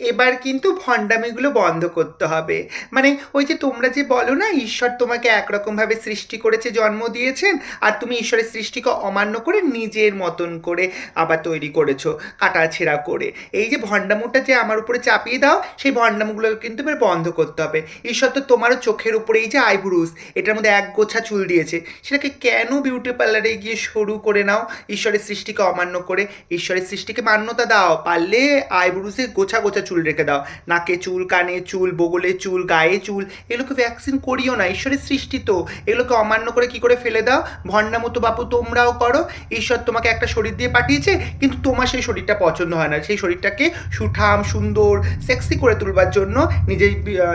এবার কিন্তু ভণ্ডামিগুলো বন্ধ করতে হবে। মানে ওই যে তোমরা যে বলো না, ঈশ্বর তোমাকে একরকমভাবে সৃষ্টি করেছে, জন্ম দিয়েছেন, আর তুমি ঈশ্বরের সৃষ্টিকে অমান্য করে নিজের মতন করে আবার তৈরি করেছ, কাটাছেঁড়া করে। এই যে ভণ্ডামুটা যে আমার উপরে চাপিয়ে দাও, সেই ভণ্ডামুগুলো কিন্তু এবার বন্ধ করতে হবে। ঈশ্বর তো তোমারও চোখের উপরে এই যে আইব্রুস, এটার মধ্যে এক গোছা চুল দিয়েছে, সেটাকে কেন বিউটি পার্লারে গিয়ে সরু করে নাও, ঈশ্বরের সৃষ্টিকে অমান্য করে? ঈশ্বরের সৃষ্টিকে মান্যতা দাও, পারলে আইব্রুসে গোছা গোছা চুল রেখে দাও। নাকে চুল, কানে চুল, বগলে চুল, গায়ে চুল, এগুলোকে ভ্যাকসিন করিও না, ঈশ্বরের সৃষ্টি তো। এগুলোকে অমান্য করে কি করে ফেলে দাও? ভণ্ডামতো বাপু, তোমরাও করো। ঈশ্বর তোমাকে একটা শরীর দিয়ে পাঠিয়েছে, কিন্তু তোমার সেই শরীরটা পছন্দ হয় না। সেই শরীরটাকে সুঠাম, সুন্দর সেক্সি করে তুলবার জন্য নিজে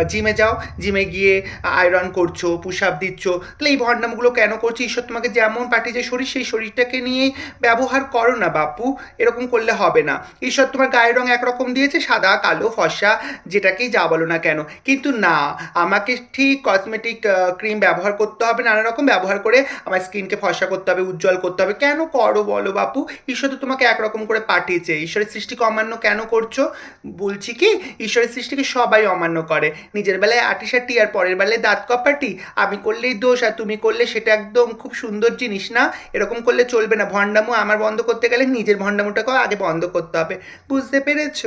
জিমে যাও। জিমে গিয়ে আয়রন করছ পুশ আপ দিচ্ছ। তাহলে এই ভণ্ডামগুলো কেন করছ? ঈশ্বর তোমাকে যেমন পাঠিয়েছে শরীর, সেই শরীরটাকে নিয়ে ব্যবহার করো না বাপু। এরকম করলে হবে না। ঈশ্বর তোমার গায়ের রং একরকম দিয়েছে, সাদা কালো ফর্সা যেটাকেই যা বলো না কেন। কিন্তু না, আমাকে ঠিক কসমেটিক ক্রিম ব্যবহার করতে হবে, নানা রকম ব্যবহার করে আমার স্কিনকে ফর্সা করতে হবে, উজ্জ্বল করতে হবে। কেন করো বলো বাপু? ঈশ্বর তো তোমাকে একরকম করে পাঠিয়েছে। ঈশ্বরের সৃষ্টিকে অমান্য কেন করছ? বলছি কি, ঈশ্বরের সৃষ্টিকে সবাই অমান্য করে। নিজের বেলায় আটিসাটি আর পরের বেলায় দাঁত কপাটি। আমি করলেই দোষ আর তুমি করলে সেটা একদম খুব সুন্দর জিনিস না? এরকম করলে চলবে না। ভণ্ডামো আমার বন্ধ করতে গেলে নিজের ভণ্ডামোটাকেও আগে বন্ধ করতে হবে। বুঝতে পেরেছ?